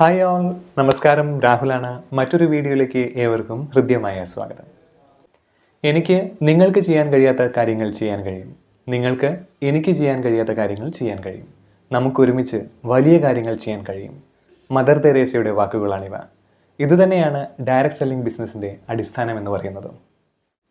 Hi all നമസ്കാരം. രാഹുലാണ്. മറ്റൊരു വീഡിയോയിലേക്ക് ഏവർക്കും ഹൃദ്യമായ സ്വാഗതം. എനിക്ക് നിങ്ങൾക്ക് ചെയ്യാൻ കഴിയാത്ത കാര്യങ്ങൾ ചെയ്യാൻ കഴിയും. നിങ്ങൾക്ക് എനിക്ക് ചെയ്യാൻ കഴിയാത്ത കാര്യങ്ങൾ ചെയ്യാൻ കഴിയും. നമുക്കൊരുമിച്ച് വലിയ കാര്യങ്ങൾ ചെയ്യാൻ കഴിയും. മദർ തെരേസയുടെ വാക്കുകളാണിവ. ഇതുതന്നെയാണ് ഡയറക്റ്റ് സെല്ലിംഗ് ബിസിനസ്സിന്റെ അടിസ്ഥാനം എന്ന് പറയുന്നത്.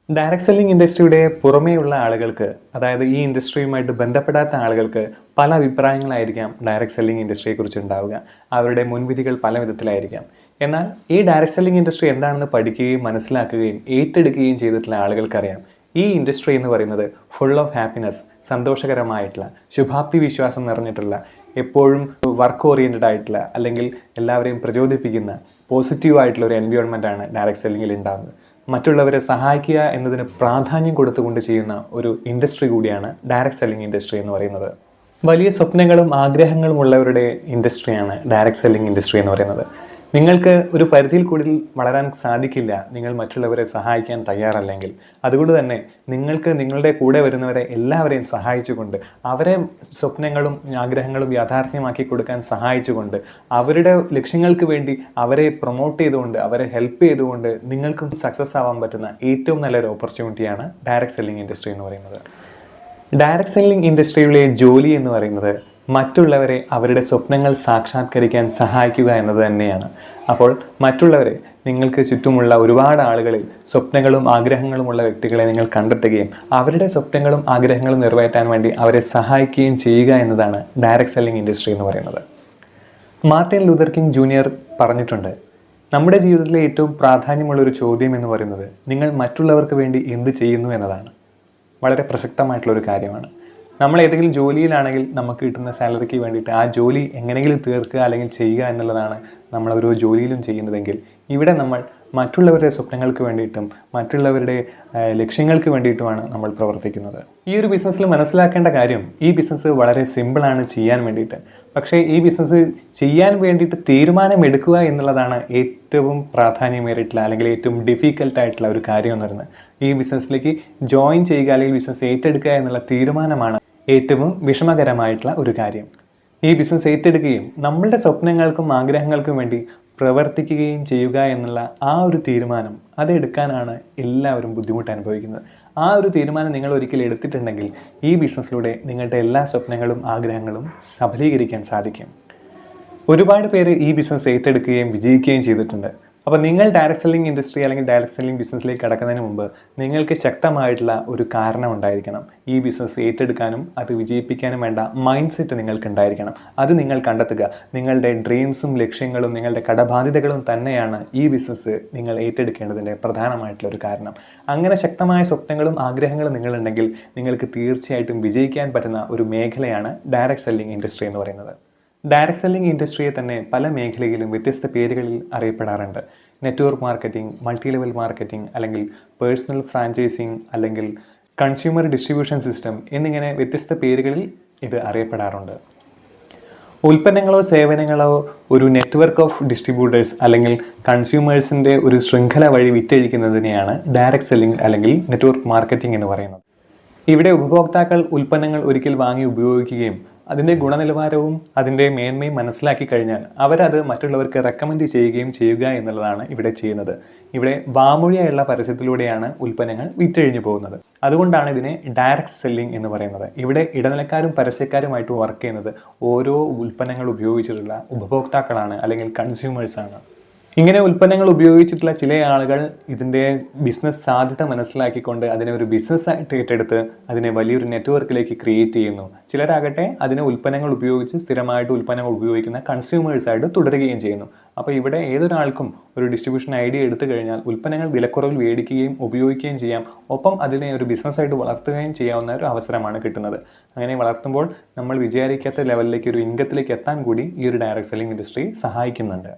ഡയറക്റ്റ് സെല്ലിംഗ് ഇൻഡസ്ട്രിയുടെ പുറമേയുള്ള ആളുകൾക്ക് അതായത് ഈ ഇൻഡസ്ട്രിയുമായിട്ട് ബന്ധപ്പെടാത്ത ആളുകൾക്ക് പല അഭിപ്രായങ്ങളായിരിക്കാം ഡയറക്ട് സെല്ലിംഗ് ഇൻഡസ്ട്രിയെക്കുറിച്ച് ഉണ്ടാവുക. അവരുടെ മുൻവിധികൾ പല വിധത്തിലായിരിക്കാം. എന്നാൽ ഈ ഡയറക്ട് സെല്ലിംഗ് ഇൻഡസ്ട്രി എന്താണെന്ന് പഠിക്കുകയും മനസ്സിലാക്കുകയും ഏറ്റെടുക്കുകയും ചെയ്തിട്ടുള്ള ആളുകൾക്കറിയാം. ഈ ഇൻഡസ്ട്രി എന്ന് പറയുന്നത് ഫുൾ ഓഫ് ഹാപ്പിനെസ് സന്തോഷകരമായിട്ടുള്ള ശുഭാപ്തി വിശ്വാസം നിറഞ്ഞിട്ടുള്ള എപ്പോഴും വർക്ക് ഓറിയന്റഡ് ആയിട്ടുള്ള അല്ലെങ്കിൽ എല്ലാവരെയും പ്രചോദിപ്പിക്കുന്ന പോസിറ്റീവ് ആയിട്ടുള്ള ഒരു എൻവയോൺമെന്റ് ആണ് ഡയറക്റ്റ് സെല്ലിങ്ങിൽ ഉണ്ടാകുന്നത് മറ്റുള്ളവരെ സഹായിക്കുക എന്നതിന് പ്രാധാന്യം കൊടുത്തുകൊണ്ട് ചെയ്യുന്ന ഒരു ഇൻഡസ്ട്രി കൂടിയാണ് ഡയറക്റ്റ് സെല്ലിംഗ് ഇൻഡസ്ട്രി എന്ന് പറയുന്നത്. വലിയ സ്വപ്നങ്ങളും ആഗ്രഹങ്ങളും ഉള്ളവരുടെ ഇൻഡസ്ട്രിയാണ് ഡയറക്റ്റ് സെല്ലിംഗ് ഇൻഡസ്ട്രി എന്ന് പറയുന്നത്. നിങ്ങൾക്ക് ഒരു പരിധിയിൽ കൂടുതൽ വളരാൻ സാധിക്കില്ല. നിങ്ങൾ മറ്റുള്ളവരെ സഹായിക്കാൻ തയ്യാറല്ലെങ്കിൽ. അതുകൊണ്ട് തന്നെ നിങ്ങൾക്ക് നിങ്ങളുടെ കൂടെ വരുന്നവരെ എല്ലാവരെയും സഹായിച്ചുകൊണ്ട് അവരെ സ്വപ്നങ്ങളും ആഗ്രഹങ്ങളും യാഥാർത്ഥ്യമാക്കി കൊടുക്കാൻ സഹായിച്ചുകൊണ്ട് അവരുടെ ലക്ഷ്യങ്ങൾക്ക് വേണ്ടി അവരെ പ്രൊമോട്ട് ചെയ്തുകൊണ്ട് അവരെ ഹെൽപ്പ് ചെയ്തുകൊണ്ട് നിങ്ങൾക്കും സക്സസ് ആവാൻ പറ്റുന്ന ഏറ്റവും നല്ലൊരു ഓപ്പർച്യൂണിറ്റിയാണ് ഡയറക്റ്റ് സെല്ലിംഗ് ഇൻഡസ്ട്രി എന്ന് പറയുന്നത്. ഡയറക്റ്റ് സെല്ലിംഗ് ഇൻഡസ്ട്രിയിലെ ജോലി എന്ന് പറയുന്നത് മറ്റുള്ളവരെ അവരുടെ സ്വപ്നങ്ങൾ സാക്ഷാത്കരിക്കാൻ സഹായിക്കുക എന്നത് തന്നെയാണ്. അപ്പോൾ മറ്റുള്ളവരെ നിങ്ങൾക്ക് ചുറ്റുമുള്ള ഒരുപാട് ആളുകളിൽ സ്വപ്നങ്ങളും ആഗ്രഹങ്ങളുമുള്ള വ്യക്തികളെ നിങ്ങൾ കണ്ടെത്തുകയും അവരുടെ സ്വപ്നങ്ങളും ആഗ്രഹങ്ങളും നിറവേറ്റാൻ വേണ്ടി അവരെ സഹായിക്കുകയും ചെയ്യുക എന്നതാണ് ഡയറക്ട് സെല്ലിംഗ് ഇൻഡസ്ട്രി എന്ന് പറയുന്നത്. മാർട്ടിൻ ലൂതർ കിങ് ജൂനിയർ പറഞ്ഞിട്ടുണ്ട് നമ്മുടെ ജീവിതത്തിലെ ഏറ്റവും പ്രാധാന്യമുള്ള ഒരു ചോദ്യം എന്ന് പറയുന്നത് നിങ്ങൾ മറ്റുള്ളവർക്ക് വേണ്ടി എന്ത് ചെയ്യുന്നു എന്നതാണ്. വളരെ പ്രസക്തമായിട്ടുള്ളൊരു കാര്യമാണ്. നമ്മൾ ഏതെങ്കിലും ജോലിയിലാണെങ്കിൽ നമുക്ക് കിട്ടുന്ന സാലറിക്ക് വേണ്ടിയിട്ട് ആ ജോലി എങ്ങനെയെങ്കിലും തീർക്കുക അല്ലെങ്കിൽ ചെയ്യുക എന്നുള്ളതാണ് നമ്മൾ ഓരോ ജോലിയിലും ചെയ്യുന്നതെങ്കിൽ. ഇവിടെ നമ്മൾ മറ്റുള്ളവരുടെ സ്വപ്നങ്ങൾക്ക് വേണ്ടിയിട്ടും മറ്റുള്ളവരുടെ ലക്ഷ്യങ്ങൾക്ക് വേണ്ടിയിട്ടുമാണ് നമ്മൾ പ്രവർത്തിക്കുന്നത്. ഈ ഒരു ബിസിനസ്സിൽ മനസ്സിലാക്കേണ്ട കാര്യം ഈ ബിസിനസ് വളരെ സിമ്പിളാണ് ചെയ്യാൻ വേണ്ടിയിട്ട്. പക്ഷേ ഈ ബിസിനസ് ചെയ്യാൻ വേണ്ടിയിട്ട് തീരുമാനമെടുക്കുക എന്നുള്ളതാണ് ഏറ്റവും പ്രാധാന്യമേറിയിട്ടുള്ള അല്ലെങ്കിൽ ഏറ്റവും ഡിഫിക്കൽട്ടായിട്ടുള്ള ഒരു കാര്യം എന്ന് പറയുന്നത്. ഈ ബിസിനസ്സിലേക്ക് ജോയിൻ ചെയ്യുക അല്ലെങ്കിൽ ബിസിനസ് ഏറ്റെടുക്കുക എന്നുള്ള തീരുമാനമാണ് ഏറ്റവും വിഷമകരമായിട്ടുള്ള ഒരു കാര്യം. ഈ ബിസിനസ് ഏറ്റെടുക്കുകയും നമ്മളുടെ സ്വപ്നങ്ങൾക്കും ആഗ്രഹങ്ങൾക്കും വേണ്ടി പ്രവർത്തിക്കുകയും ചെയ്യുക എന്നുള്ള ആ ഒരു തീരുമാനം അതെടുക്കാനാണ് എല്ലാവരും ബുദ്ധിമുട്ട് അനുഭവിക്കുന്നത്. ആ ഒരു തീരുമാനം നിങ്ങൾ ഒരിക്കൽ എടുത്തിട്ടുണ്ടെങ്കിൽ ഈ ബിസിനസ്സിലൂടെ നിങ്ങളുടെ എല്ലാ സ്വപ്നങ്ങളും ആഗ്രഹങ്ങളും സഫലീകരിക്കാൻ സാധിക്കും. ഒരുപാട് പേര് ഈ ബിസിനസ് ഏറ്റെടുക്കുകയും വിജയിക്കുകയും ചെയ്തിട്ടുണ്ട്. അപ്പോൾ നിങ്ങൾ ഡയറക്ട് സെല്ലിംഗ് ഇൻഡസ്ട്രി അല്ലെങ്കിൽ ഡയറക്ട് സെല്ലിംഗ് ബിസിനസ്സിലേക്ക് കടക്കുന്നതിന് മുമ്പ് നിങ്ങൾക്ക് ശക്തമായിട്ടുള്ള ഒരു കാരണം ഉണ്ടായിരിക്കണം. ഈ ബിസിനസ് ഏറ്റെടുക്കാനും അത് വിജയിപ്പിക്കാനും വേണ്ട മൈൻഡ് സെറ്റ് നിങ്ങൾക്ക് ഉണ്ടായിരിക്കണം. അത് നിങ്ങൾ കണ്ടെത്തുക. നിങ്ങളുടെ ഡ്രീംസും ലക്ഷ്യങ്ങളും നിങ്ങളുടെ കടബാധ്യതകളും തന്നെയാണ് ഈ ബിസിനസ് നിങ്ങൾ ഏറ്റെടുക്കേണ്ടതിന്റെ പ്രധാനമായിട്ടുള്ള ഒരു കാരണം. അങ്ങനെ ശക്തമായ സ്വപ്നങ്ങളും ആഗ്രഹങ്ങളും നിങ്ങളുണ്ടെങ്കിൽ നിങ്ങൾക്ക് തീർച്ചയായിട്ടും വിജയിക്കാൻ പറ്റുന്ന ഒരു മേഖലയാണ് ഡയറക്ട് സെല്ലിംഗ് ഇൻഡസ്ട്രി എന്ന് പറയുന്നത്. ഡയറക്റ്റ് സെല്ലിംഗ് ഇൻഡസ്ട്രിയെ തന്നെ പല മേഖലയിലും വ്യത്യസ്ത പേരുകളിൽ അറിയപ്പെടാറുണ്ട്. Network marketing multi level marketing അല്ലെങ്കിൽ പേഴ്സണൽ ഫ്രാഞ്ചൈസിങ് അല്ലെങ്കിൽ കൺസ്യൂമർ ഡിസ്ട്രിബ്യൂഷൻ സിസ്റ്റം എന്നിങ്ങനെ വ്യത്യസ്ത പേരുകളിൽ ഇത് അറിയപ്പെടാറുണ്ട്. ഉൽപ്പന്നങ്ങളോ സേവനങ്ങളോ ഒരു നെറ്റ്വർക്ക് ഓഫ് ഡിസ്ട്രിബ്യൂട്ടേഴ്സ് അല്ലെങ്കിൽ കൺസ്യൂമേഴ്സിന്റെ ഒരു ശൃംഖല വഴി വിറ്റഴിക്കുന്നതിനെയാണ് ഡയറക്റ്റ് സെല്ലിംഗ് അല്ലെങ്കിൽ നെറ്റ്വർക്ക് മാർക്കറ്റിംഗ് എന്ന് പറയുന്നത്. ഇവിടെ ഉപഭോക്താക്കൾ ഉൽപ്പന്നങ്ങൾ ഒരിക്കൽ വാങ്ങി ഉപയോഗിക്കുകയും അതിന്റെ ഗുണനിലവാരവും അതിന്റെ മേന്മയും മനസ്സിലാക്കി കഴിഞ്ഞാൽ അവരത് മറ്റുള്ളവർക്ക് റെക്കമെൻഡ് ചെയ്യുകയും ചെയ്യുക എന്നുള്ളതാണ് ഇവിടെ ചെയ്യുന്നത്. ഇവിടെ വാമൊഴിയായുള്ള പരസ്യത്തിലൂടെയാണ് ഉൽപ്പന്നങ്ങൾ വിറ്റഴിഞ്ഞു പോകുന്നത്. അതുകൊണ്ടാണ് ഇതിനെ ഡയറക്റ്റ് സെല്ലിംഗ് എന്ന് പറയുന്നത്. ഇവിടെ ഇടനിലക്കാരും പരസ്യക്കാരുമായിട്ട് വർക്ക് ചെയ്യുന്നത് ഓരോ ഉൽപ്പന്നങ്ങൾ ഉപയോഗിച്ചിട്ടുള്ള ഉപഭോക്താക്കളാണ് അല്ലെങ്കിൽ കൺസ്യൂമേഴ്സാണ് ഇങ്ങനെ ഉൽപ്പന്നങ്ങൾ ഉപയോഗിച്ചിട്ടുള്ള ചില ആളുകൾ ഇതിന്റെ ബിസിനസ് സാധ്യത മനസ്സിലാക്കിക്കൊണ്ട് അതിനെ ഒരു ബിസിനസ് ബിസിനസ്സായിട്ട് ഏറ്റെടുത്ത് അതിനെ വലിയൊരു നെറ്റ്വർക്കിലേക്ക് ക്രിയേറ്റ് ചെയ്യുന്നു. ചിലരാകട്ടെ അതിനെ ഉൽപ്പന്നങ്ങൾ ഉപയോഗിച്ച് സ്ഥിരമായിട്ട് ഉൽപ്പന്നങ്ങൾ ഉപയോഗിക്കുന്ന കൺസ്യൂമേഴ്സായിട്ട് തുടരുകയും ചെയ്യുന്നു. അപ്പോൾ ഇവിടെ ഏതൊരാൾക്കും ഒരു ഡിസ്ട്രിബ്യൂഷൻ ഐഡിയ എടുത്തു കഴിഞ്ഞാൽ ഉൽപ്പന്നങ്ങൾ വിലക്കുറവിൽ മേടിക്കുകയും ഉപയോഗിക്കുകയും ചെയ്യാം. ഒപ്പം അതിനെ ഒരു ബിസിനസ്സായിട്ട് വളർത്തുകയും ചെയ്യാവുന്ന ഒരു അവസരമാണ് കിട്ടുന്നത്. അങ്ങനെ വളർത്തുമ്പോൾ നമ്മൾ വിചാരിക്കാത്ത ലെവലിലേക്ക് ഒരു ഇൻകത്തിലേക്ക് എത്താൻ കൂടി ഈ ഒരു ഡയറക്ട് സെല്ലിംഗ് ഇൻഡസ്ട്രി സഹായിക്കുന്നുണ്ട്.